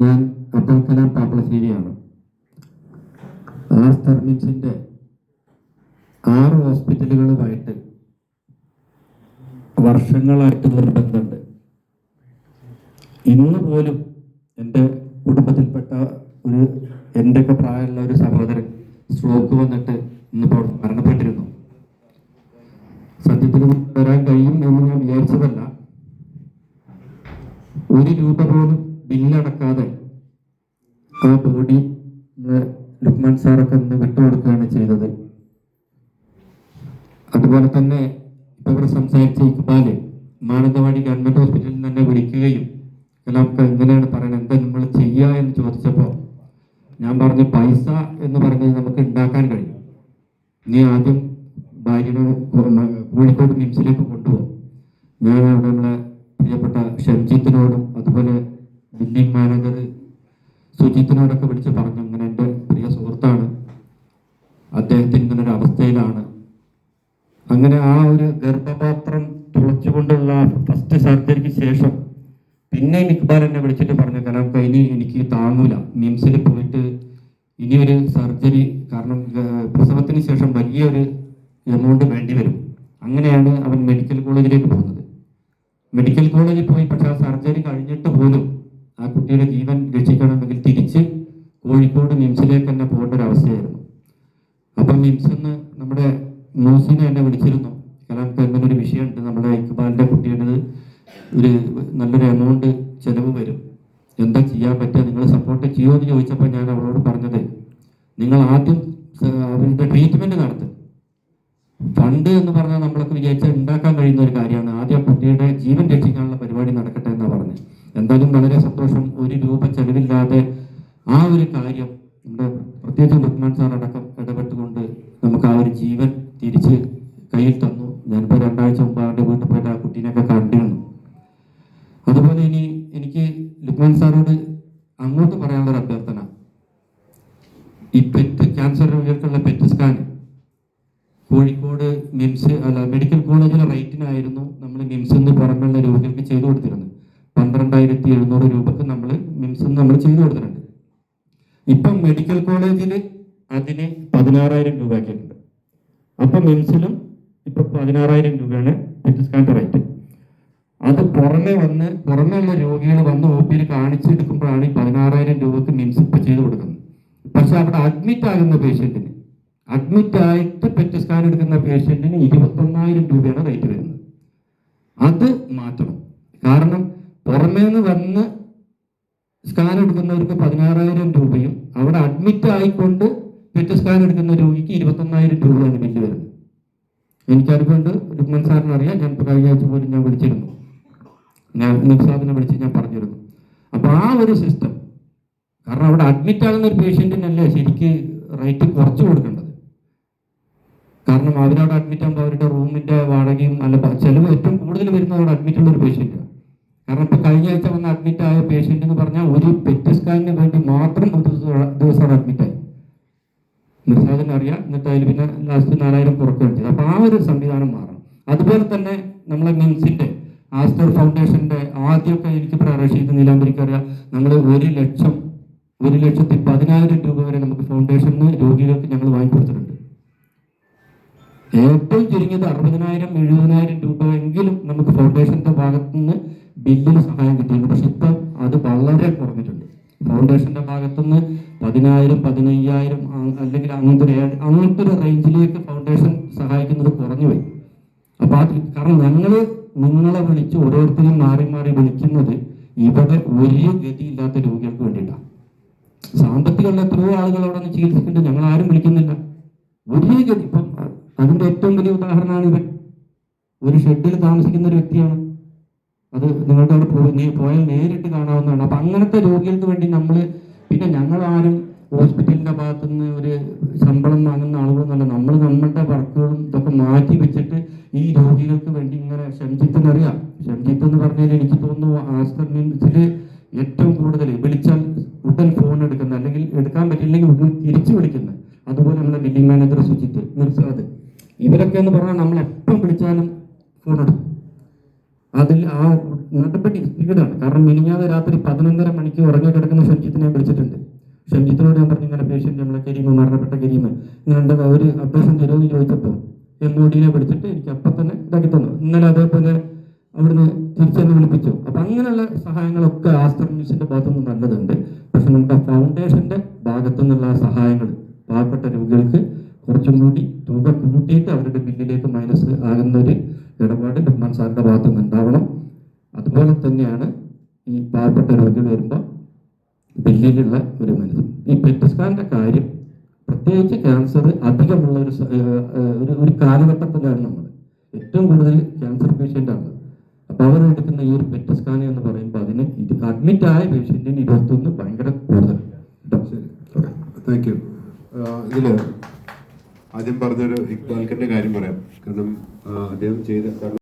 ഞാൻ അബ്ദുൽ കലാം പാപ്പളശ്ശേരിയാണ്. ആർ തെർമിൻസിന്റെ ആറ് ഹോസ്പിറ്റലുകളുമായിട്ട് വർഷങ്ങളായിട്ട് ബന്ധമുണ്ട് ഇന്ന് പോലും എന്റെ കുടുംബത്തിൽപ്പെട്ട ഒരു എന്റെയൊക്കെ പ്രായമുള്ള ഒരു സഹോദരൻ സ്ട്രോക്ക് വന്നിട്ട് ഇന്നിപ്പോൾ മരണപ്പെട്ടിരുന്നു. സത്യത്തിൽ വരാൻ കഴിയും എന്ന് ഞാൻ വിചാരിച്ചതല്ല. ഒരു രൂപ പോലും ആ ബോഡി ലുക്മാൻ സാറൊക്കെ ഇന്ന് വിട്ടുകൊടുക്കുകയാണ് ചെയ്തത്. അതുപോലെ തന്നെ ഇപ്പൊ ഇവിടെ സംസാരിച്ച ഇക്ബാൽ മാനന്തവാടി ഗവൺമെന്റ് ഹോസ്പിറ്റലിൽ തന്നെ വിളിക്കുകയും കലാംക്ക് എങ്ങനെയാണ് പറയുന്നത് എന്താ നമ്മൾ ചെയ്യുക എന്ന് ചോദിച്ചപ്പോൾ ഞാൻ പറഞ്ഞു പൈസ എന്ന് പറഞ്ഞത് നമുക്ക് ഉണ്ടാക്കാൻ കഴിയും. നീ ആദ്യം ഭാര്യനെ കോഴിക്കോട് മിംസിലേക്ക് കൊണ്ടുപോകും ഞാൻ അവിടെ നമ്മളെ പ്രിയപ്പെട്ട ഷംജിത്തിനോടും അതുപോലെ ബില്ലിംഗ് മാനേജർ സുജിത്തിനോടൊക്കെ വിളിച്ച് പറഞ്ഞു ഇങ്ങനെ എന്റെ പ്രിയ സുഹൃത്താണ്. അദ്ദേഹത്തിന് ഇങ്ങനെ ഒരു അവസ്ഥയിലാണ്. അങ്ങനെ ആ ഒരു ഗർഭപാത്രം തുളച്ചുകൊണ്ടുള്ള ഫസ്റ്റ് സർജറിക്ക് ശേഷം പിന്നെ ഇക്ബാൽ എന്നെ വിളിച്ചിട്ട് പറഞ്ഞു കാരണം ഇനി എനിക്ക് താങ്ങൂല. മിംസിൽ പോയിട്ട് ഇനിയൊരു സർജറി കാരണം പ്രസവത്തിന് ശേഷം വലിയൊരു എമൗണ്ട് വേണ്ടി വരും. അങ്ങനെയാണ് അവൻ മെഡിക്കൽ കോളേജിലേക്ക് പോകുന്നത്. മെഡിക്കൽ കോളേജിൽ പോയി പക്ഷെ ആ സർജറി കഴിഞ്ഞിട്ട് പോലും ആ കുട്ടിയുടെ ജീവൻ തിരിച്ച് കോഴിക്കോട് മിംസിലേക്ക് തന്നെ പോകേണ്ട ഒരു അവസ്ഥയായിരുന്നു. അപ്പം മിംസിന്ന് നമ്മുടെ മൂസിനെ എന്നെ വിളിച്ചിരുന്നു. കാരണം എന്തെങ്കിലും ഒരു വിഷയമുണ്ട്. നമ്മുടെ ഇക്ബാലിന്റെ കുട്ടിയുടേത് ഒരു നല്ലൊരു എമൗണ്ട് ചെലവ് വരും. എന്താ ചെയ്യാൻ പറ്റുക? നിങ്ങൾ സപ്പോർട്ട് ചെയ്യുമോ എന്ന് ചോദിച്ചപ്പോൾ ഞാൻ അവളോട് പറഞ്ഞത് നിങ്ങൾ ആദ്യം അവരുടെ ട്രീറ്റ്മെന്റ് നടത്തും. ഫണ്ട് എന്ന് പറഞ്ഞാൽ നമ്മളൊക്കെ വിചാരിച്ചാൽ ഉണ്ടാക്കാൻ കഴിയുന്ന ഒരു കാര്യമാണ്. ആദ്യം കുട്ടിയുടെ ജീവൻ രക്ഷിക്കാനുള്ള പരിപാടി നടക്കട്ടെ എന്നാണ് പറഞ്ഞത്. എന്തായാലും വളരെ സന്തോഷം. ഒരു രൂപ ചെലവില്ലാതെ ആ ഒരു കാര്യം നമ്മുടെ പ്രത്യേകിച്ച് ലുക്മാൻ സാർ അടക്കം ഇടപെട്ടുകൊണ്ട് നമുക്ക് ആ ഒരു ജീവൻ തിരിച്ച് കയ്യിൽ തന്നു. ഞാനിപ്പോൾ രണ്ടാഴ്ച മുമ്പ് അവരുടെ വീട്ടിൽ പോയിട്ട് ആ കുട്ടീനെയൊക്കെ കണ്ടിരുന്നു. അതുപോലെ ഇനി എനിക്ക് ലുക്മാൻ സാറോട് അങ്ങോട്ട് പറയാനുള്ള ഒരു അഭ്യർത്ഥന. ഈ പെറ്റ് ക്യാൻസർ രോഗികൾക്കുള്ള പെറ്റ് സ്കാൻ കോഴിക്കോട് മിംസ് അല്ല മെഡിക്കൽ കോളേജിലെ റേറ്റിനായിരുന്നു നമ്മൾ മിംസിൽ നിന്ന് പുറമെയുള്ള രോഗികൾക്ക് ചെയ്തു കൊടുത്തിരുന്നത്. പന്ത്രണ്ടായിരത്തി എഴുന്നൂറ് രൂപക്ക് നമ്മൾ മിംസ് നമ്മൾ ചെയ്തു കൊടുത്തിട്ടുണ്ട്. ഇപ്പം മെഡിക്കൽ കോളേജിൽ അതിന് പതിനാറായിരം രൂപ ആക്കിയിട്ടുണ്ട് അപ്പം മിംസിലും ഇപ്പൊ പതിനാറായിരം രൂപയാണ് സ്കാൻഡ് റേറ്റ്. അത് പുറമെ വന്ന് പുറമെയുള്ള രോഗികൾ വന്ന് ഒ പിയിൽ കാണിച്ചെടുക്കുമ്പോഴാണ് ഈ പതിനാറായിരം രൂപക്ക് മിംസ് ഇപ്പൊ ചെയ്തു കൊടുക്കുന്നത്. പക്ഷെ അവിടെ അഡ്മിറ്റ് ആകുന്ന പേഷ്യന്റിന് അഡ്മിറ്റ് ആയിട്ട് പെറ്റ് സ്കാൻ എടുക്കുന്ന പേഷ്യന്റിന് ഇരുപത്തൊന്നായിരം രൂപയാണ് റേറ്റ് വരുന്നത്. അത് മാറ്റണം. കാരണം പുറമേന്ന് വന്ന് സ്കാൻ എടുക്കുന്നവർക്ക് പതിനാറായിരം രൂപയും അവിടെ അഡ്മിറ്റ് ആയിക്കൊണ്ട് പെറ്റ് സ്കാൻ എടുക്കുന്ന രോഗിക്ക് ഇരുപത്തൊന്നായിരം രൂപയാണ് ബില്ല് വരുന്നത്. എനിക്കതുകൊണ്ട് രുക്മൻ സാറിന് അറിയാം ഞാൻ കഴിഞ്ഞ ആഴ്ച പോലും ഞാൻ വിളിച്ചിരുന്നു. ഞാൻ നിസാദിനെ വിളിച്ച് ഞാൻ പറഞ്ഞിരുന്നു. അപ്പോൾ ആ ഒരു സിസ്റ്റം കാരണം അവിടെ അഡ്മിറ്റ് ആകുന്ന ഒരു പേഷ്യന്റിനല്ലേ ശരിക്ക് റേറ്റ് കുറച്ച് കൊടുക്കേണ്ടത്. കാരണം അവരവിടെ അഡ്മിറ്റ് ആകുമ്പോൾ അവരുടെ റൂമിന്റെ വാടകയും അല്ല ചിലവ് ഏറ്റവും കൂടുതൽ വരുന്നത് അവിടെ അഡ്മിറ്റ് ഉള്ള ഒരു പേഷ്യന്റാണ് കാരണം ഇപ്പൊ കഴിഞ്ഞ ആഴ്ച വന്ന് അഡ്മിറ്റ് ആയ പേഷ്യന്റ് എന്ന് പറഞ്ഞാൽ ഒരു പെറ്റ് സ്കാനിന് വേണ്ടി മാത്രം ഒരു ദിവസം ദിവസം അഡ്മിറ്റ് ആയി. നിർസാദിന് അറിയാം. എന്നിട്ട് അതിൽ പിന്നെ ലാസ്റ്റ് നാലായിരം കുറക്കുകയും ചെയ്തു. അപ്പൊ ആ ഒരു സംവിധാനം മാറണം. അതുപോലെ തന്നെ നമ്മളെ മിംസിന്റെ ആസ്റ്റർ ഫൗണ്ടേഷന്റെ ആദ്യമൊക്കെ എനിക്ക് പറയാം റഷീദ് അറിയാം. നമ്മൾ ഒരു ലക്ഷം ഒരു ലക്ഷത്തി പതിനായിരം രൂപ വരെ നമുക്ക് ഫൗണ്ടേഷന് രോഗികൾക്ക് ഞങ്ങൾ വാങ്ങിക്കൊടുത്തിട്ടുണ്ട് ഏറ്റവും ചുരുങ്ങിയത് അറുപതിനായിരം എഴുപതിനായിരം രൂപ എങ്കിലും നമുക്ക് ഫൗണ്ടേഷന്റെ ഭാഗത്തു ബില്ലിന് സഹായം കിട്ടിയിട്ടുണ്ട്. പക്ഷെ ഇപ്പം അത് വളരെ കുറഞ്ഞിട്ടുണ്ട്. ഫൗണ്ടേഷന്റെ ഭാഗത്തുനിന്ന് പതിനായിരം പതിനയ്യായിരം അല്ലെങ്കിൽ അങ്ങനത്തെ ഒരു അങ്ങനത്തെ ഒരു റേഞ്ചിലേക്ക് ഫൗണ്ടേഷൻ സഹായിക്കുന്നത് കുറഞ്ഞു പോയി. അപ്പൊ അത് കാരണം ഞങ്ങൾ നിങ്ങളെ വിളിച്ച് ഓരോരുത്തരും മാറി മാറി വിളിക്കുന്നത് ഇവിടെ ഒരു ഗതിയില്ലാത്ത രോഗികൾക്ക് വേണ്ടിയിട്ടാണ്. സാമ്പത്തികമുള്ള എത്രയോ ആളുകൾ അവിടെ ചികിത്സിക്കുന്നുണ്ട്. ഞങ്ങൾ ആരും വിളിക്കുന്നില്ല. ഒരു ഗതി. ഇപ്പം അതിന്റെ ഏറ്റവും വലിയ ഉദാഹരണമാണ് ഇവൻ. ഒരു ഷെഡിൽ താമസിക്കുന്ന ഒരു വ്യക്തിയാണ്. അത് നിങ്ങൾക്ക് അവിടെ പോയി പോയാൽ നേരിട്ട് കാണാവുന്നതാണ്. അപ്പൊ അങ്ങനത്തെ രോഗികൾക്ക് വേണ്ടി നമ്മൾ പിന്നെ ഞങ്ങൾ ആരും ഹോസ്പിറ്റലിന്റെ ഭാഗത്തുനിന്ന് ഒരു ശമ്പളം വാങ്ങുന്ന ആളുകളൊന്നല്ല നമ്മൾ നമ്മളുടെ വർക്കുകളും ഇതൊക്കെ മാറ്റി വെച്ചിട്ട് ഈ രോഗികൾക്ക് വേണ്ടി ഇങ്ങനെ ഷംജിത്തിന് അറിയാം ഷംജിത്ത് എന്ന് പറഞ്ഞാൽ എനിക്ക് തോന്നുന്നു മീൻസിൽ ഏറ്റവും കൂടുതൽ വിളിച്ചാൽ ഉടൻ ഫോൺ എടുക്കുന്ന അല്ലെങ്കിൽ എടുക്കാൻ പറ്റില്ലെങ്കിൽ ഉടൻ തിരിച്ചു വിളിക്കുന്ന അതുപോലെ നമ്മുടെ ബില്ലിംഗ് മാനേജർ സുജിത്ത് നിർസാദ് ഇവരൊക്കെ എന്ന് പറഞ്ഞാൽ നമ്മൾ എപ്പം വിളിച്ചാലും ഫോൺ എടുക്കും. അതിൽ ആ നടപടി സ്പീഡാണ് കാരണം മിനിഞ്ഞാതെ രാത്രി പതിനൊന്നര മണിക്ക് ഉറങ്ങി കിടക്കുന്ന ഷംജിത്തിനെ വിളിച്ചിട്ടുണ്ട്. ഷംജിത്തിനോട് ഞാൻ പറഞ്ഞു ഇങ്ങനെ പേഷ്യന്റ് നമ്മളെ കരീമ മരണപ്പെട്ട കരീമ. ഇങ്ങനെ ഒരു അഭ്യാസം തരുമെന്ന് ചോദിച്ചപ്പോൾ എം ഒ ഡിനെ വിളിച്ചിട്ട് എനിക്ക് അപ്പം തന്നെ ഇതാക്കി തന്നു. ഇന്നലെ അതേപോലെ അവിടുന്ന് തിരിച്ചെന്ന് വിളിപ്പിച്ചു. അപ്പം അങ്ങനെയുള്ള സഹായങ്ങളൊക്കെ ആസ്റ്റർ ന്യൂസിന്റെ ഭാഗത്തുനിന്ന് നല്ലതുണ്ട്. പക്ഷെ നമുക്ക് ഫൗണ്ടേഷന്റെ ഭാഗത്തു നിന്നുള്ള സഹായങ്ങൾ പാവപ്പെട്ട രോഗികൾക്ക് കുറച്ചും കൂടി തുക കൂട്ടിയിട്ട് അവരുടെ ബില്ലിലേക്ക് മൈനസ് ആകുന്ന ഒരു ഇടപാട് ബഹ്മാൻ സാറിന്റെ ഭാഗത്തു നിന്നുണ്ടാവണം അതുപോലെ തന്നെയാണ് ഈ പാവപ്പെട്ട രോഗികൾ വരുമ്പോൾ ബില്ലിലുള്ള ഒരു മനുഷ്യൻ ഈ പെറ്റ് സ്കാനിന്റെ കാര്യം പ്രത്യേകിച്ച് ക്യാൻസർ അധികമുള്ള ഒരു ഒരു കാലഘട്ടത്തിലാണ് നമ്മൾ ഏറ്റവും കൂടുതൽ ക്യാൻസർ ആണ്. അപ്പൊ അവർ എടുക്കുന്ന ഈ ഒരു പെറ്റ് സ്കാൻ എന്ന് പറയുമ്പോൾ അതിന് അഡ്മിറ്റ് ആയ പേഷ്യന്റിന് ഇരുപത്തൊന്ന് ഭയങ്കര കൂടുതൽ. താങ്ക് യു ഇതിൽ ആദ്യം പറഞ്ഞൊരു ഇക്ബാൽക്കന്റെ കാര്യം പറയാം. കാരണം അദ്ദേഹം ചെയ്ത